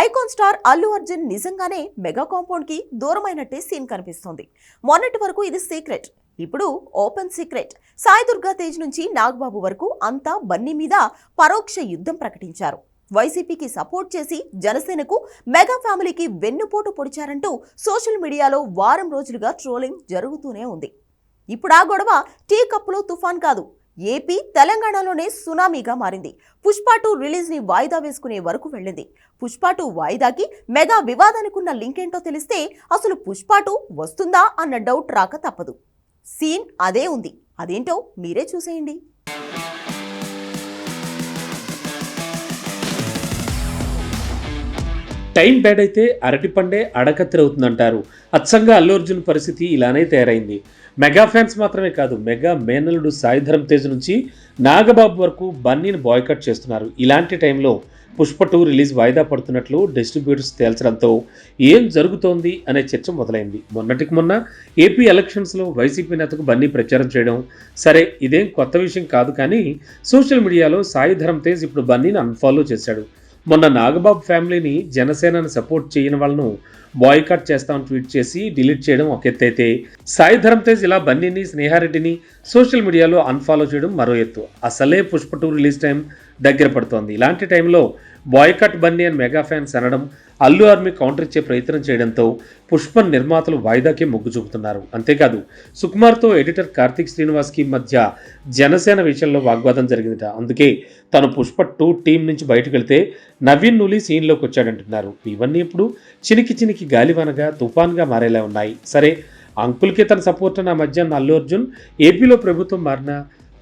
Icon star Allu Arjun నిజంగానే mega కాంపౌండ్కి దూరమైనట్టే scene కనిపిస్తోంది. మొన్నటి వరకు ఇది సీక్రెట్ ఇప్పుడు ఓపెన్ సీక్రెట్. సాయి దుర్గా తేజ్ నుంచి నాగబాబు వరకు అంతా బన్నీ మీద పరోక్ష యుద్ధం ప్రకటించారు. వైసీపీకి సపోర్ట్ చేసి జనసేనకు మెగా ఫ్యామిలీకి వెన్నుపోటు పొడిచారంటూ సోషల్ మీడియాలో వారం రోజులుగా ట్రోలింగ్ జరుగుతూనే ఉంది. ఇప్పుడు ఆ గొడవ టీ కప్పులో తుఫాన్ కాదు ఏపీ తెలంగాణలోనే సునామీగా మారింది. పుష్ప టూ రిలీజ్ని వాయిదా వేసుకునే వరకు వెళ్ళింది. పుష్ప టూ వాయిదాకి మెగా వివాదానికి ఉన్న లింక్ ఏంటో తెలిస్తే అసలు పుష్ప టూ వస్తుందా అన్న డౌట్ రాక తప్పదు. సీన్ అదే ఉంది. అదేంటో మీరే చూసేయండి. టైం బ్యాడ్ అయితే అరటి పండే అడకత్తిరవుతుందంటారు. అచ్చంగా అల్లు అర్జున్ పరిస్థితి ఇలానే తయారైంది. మెగా ఫ్యాన్స్ మాత్రమే కాదు మెగా మేనలుడు సాయి ధరమ్ తేజ్ నుంచి నాగబాబు వరకు బన్నీని బాయ్కట్ చేస్తున్నారు. ఇలాంటి టైంలో పుష్ప టూ రిలీజ్ వాయిదా పడుతున్నట్లు డిస్ట్రిబ్యూటర్స్ తేల్చడంతో ఏం జరుగుతోంది అనే చర్చ మొదలైంది. మొన్నటికి మొన్న ఏపీ ఎలక్షన్స్లో వైసీపీ నేతకు బన్నీ ప్రచారం చేయడం సరే ఇదేం కొత్త విషయం కాదు కానీ సోషల్ మీడియాలో సాయి ధరమ్ తేజ్ ఇప్పుడు బన్నీని అన్ఫాలో చేశాడు. మొన్న నాగబాబు ఫ్యామిలీని జనసేనను సపోర్ట్ చేయని వాళ్ళను బాయ్కాట్ చేస్తామని ట్వీట్ చేసి డిలీట్ చేయడం ఒక ఎత్తు అయితే సాయి ధరమ్ తేజ్ ఇలా బన్నీని స్నేహారెడ్డిని సోషల్ మీడియాలో అన్ఫాలో చేయడం మరో ఎత్తు. అసలే పుష్ప టూ రిలీజ్ టైం దగ్గర పడుతోంది. ఇలాంటి టైంలో బాయ్కట్ బన్నీ అని మెగా ఫ్యాన్స్ అనడం అల్లు ఆర్మీ కౌంటర్ ఇచ్చే ప్రయత్నం చేయడంతో పుష్పన్ నిర్మాతలు వాయిదాకే మొగ్గు చూపుతున్నారు. అంతేకాదు సుకుమార్తో ఎడిటర్ కార్తిక్ శ్రీనివాస్కి మధ్య జనసేన విషయంలో వాగ్వాదం జరిగిందట. అందుకే తను పుష్ప టూ టీం నుంచి బయటకు వెళ్తే నవీన్ నులి సీన్లోకి వచ్చాడంటున్నారు. ఇవన్నీ ఇప్పుడు చినికి చినికి గాలివానగా తుఫాన్గా మారేలా ఉన్నాయి. సరే అంకుల్కి తన సపోర్ట్ నా మధ్య అల్లు అర్జున్ ఏపీలో ప్రభుత్వం మారిన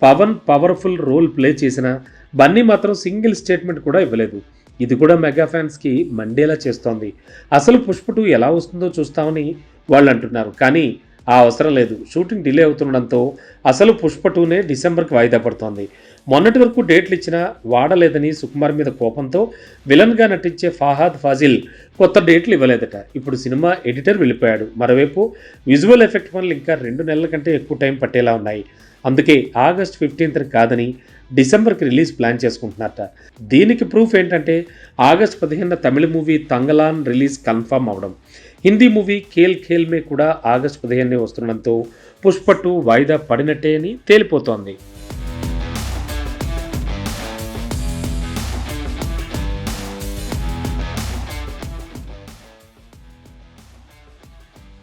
పవన్ పవర్ఫుల్ రోల్ ప్లే చేసిన బన్నీ మాత్రం సింగిల్ స్టేట్మెంట్ కూడా ఇవ్వలేదు. ఇది కూడా మెగా ఫ్యాన్స్కి మండేలా చేస్తోంది. అసలు పుష్ప టూ ఎలా వస్తుందో చూస్తామని వాళ్ళు అంటున్నారు. కానీ ఆ అవసరం లేదు. షూటింగ్ డిలే అవుతుండడంతో అసలు పుష్ప టూనే డిసెంబర్కి వాయిదా పడుతోంది. మొన్నటి వరకు డేట్లు ఇచ్చినా వాడలేదని సుకుమార్ మీద కోపంతో విలన్గా నటించే ఫాహాద్ ఫాజిల్ కొత్త డేట్లు ఇవ్వలేదట. ఇప్పుడు సినిమా ఎడిటర్ వెళ్ళిపోయాడు. మరోవైపు విజువల్ ఎఫెక్ట్ పనులు ఇంకా రెండు నెలల కంటే ఎక్కువ టైం పట్టేలా ఉన్నాయి. అందుకే ఆగస్ట్ ఫిఫ్టీన్త్ కాదని డిసెంబర్కి రిలీజ్ ప్లాన్ చేసుకుంటున్నారట. దీనికి ప్రూఫ్ ఏంటంటే ఆగస్ట్ పదిహేనున తమిళ మూవీ తంగలాన్ రిలీజ్ కన్ఫర్మ్ అవడం. హిందీ మూవీ ఖేల్ ఖేల్ మే కూడా ఆగస్ట్ పదిహేనునే వస్తుండడంతో పుష్ప టూ వాయిదా పడినట్టే అని తేలిపోతోంది.